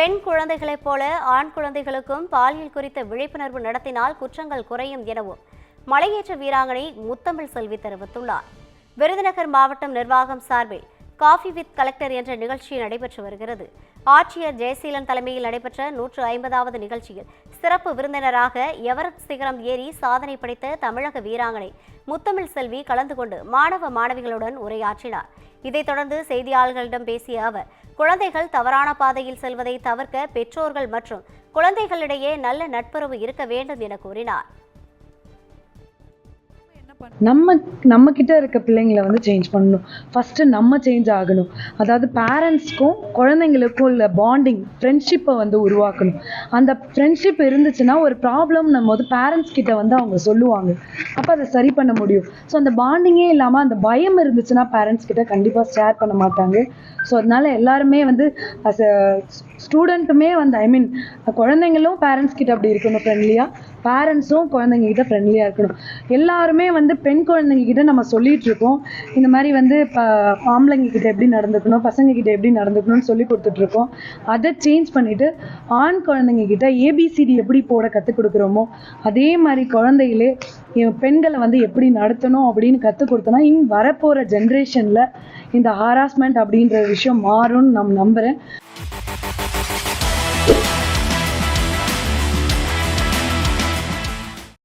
பெண் குழந்தைகளைப் போல ஆண் குழந்தைகளுக்கும் பாலியல் குறித்த விழிப்புணர்வு நடத்தினால் குற்றங்கள் குறையும் எனவும் மலையேற்ற வீராங்கனை முத்தமிழ் செல்வி தெரிவித்துள்ளார். விருதுநகர் மாவட்டம் நிர்வாகம் சார்பில் காஃபி வித் கலெக்டர் என்ற நிகழ்ச்சி நடைபெற்று வருகிறது. ஆட்சியர் ஜெயசீலன் தலைமையில் நடைபெற்ற நூற்று ஐம்பதாவது நிகழ்ச்சியில் சிறப்பு விருந்தினராக எவரத் சிகரம் ஏறி சாதனை படைத்த தமிழக வீராங்கனை முத்தமிழ் செல்வி கலந்து கொண்டு மாணவ மாணவிகளுடன் உரையாற்றினார். இதைத் தொடர்ந்து செய்தியாளர்களிடம் பேசிய அவர் குழந்தைகள் தவறான பாதையில் செல்வதை தவிர்க்க பெற்றோர்கள் மற்றும் குழந்தைகளிடையே நல்ல நட்புறவு இருக்க வேண்டும் என கூறினார். நம்ம நம்ம கிட்ட இருக்க பிள்ளைங்களை வந்து சேஞ்ச் பண்ணணும். ஃபர்ஸ்ட் நம்ம சேஞ்ச் ஆகணும். அதாவது பேரண்ட்ஸ்க்கும் குழந்தைங்களுக்கும் உள்ள பாண்டிங் ஃப்ரெண்ட்ஷிப்பை வந்து உருவாக்கணும். அந்த ஃப்ரெண்ட்ஷிப் இருந்துச்சுன்னா ஒரு ப்ராப்ளம் நம்ம வந்து பேரண்ட்ஸ் கிட்ட வந்து அவங்க சொல்லுவாங்க. அப்போ அதை சரி பண்ண முடியும். ஸோ அந்த பாண்டிங்கே இல்லாமல் அந்த பயம் இருந்துச்சுன்னா பேரண்ட்ஸ் கிட்ட கண்டிப்பாக ஷேர் பண்ண மாட்டாங்க. ஸோ அதனால எல்லாருமே வந்து அஸ் ஸ்டூடெண்ட்டுமே வந்து ஐ மீன் குழந்தைங்களும் பேரண்ட்ஸ் கிட்ட அப்படி இருக்கணும் ஃப்ரெண்ட்லியாக பேரண்ட்ஸும் குழந்தைங்க கிட்ட ஃப்ரெண்ட்லியாக இருக்கணும். எல்லாருமே வந்து பெண் குழந்தைங்க கிட்ட நம்ம சொல்லிட்டு இருக்கோம். இந்த மாதிரி வந்து இப்போ ஆம்பளைங்க கிட்ட எப்படி நடந்துக்கணும் பசங்க கிட்ட எப்படி நடந்துக்கணும்னு சொல்லி கொடுத்துட்டு இருக்கோம். அதை சேஞ்ச் பண்ணிட்டு ஆண் குழந்தைங்க கிட்ட ஏபிசிடி எப்படி போட கற்றுக் கொடுக்குறோமோ அதே மாதிரி குழந்தைகளே என் பெண்களை வந்து எப்படி நடத்தணும் அப்படின்னு கற்றுக் கொடுத்தோன்னா இன் வரப்போகிற ஜென்ரேஷனில் இந்த ஹாராஸ்மெண்ட் அப்படின்ற விஷயம் மாறும்னு நான் நம்புகிறேன்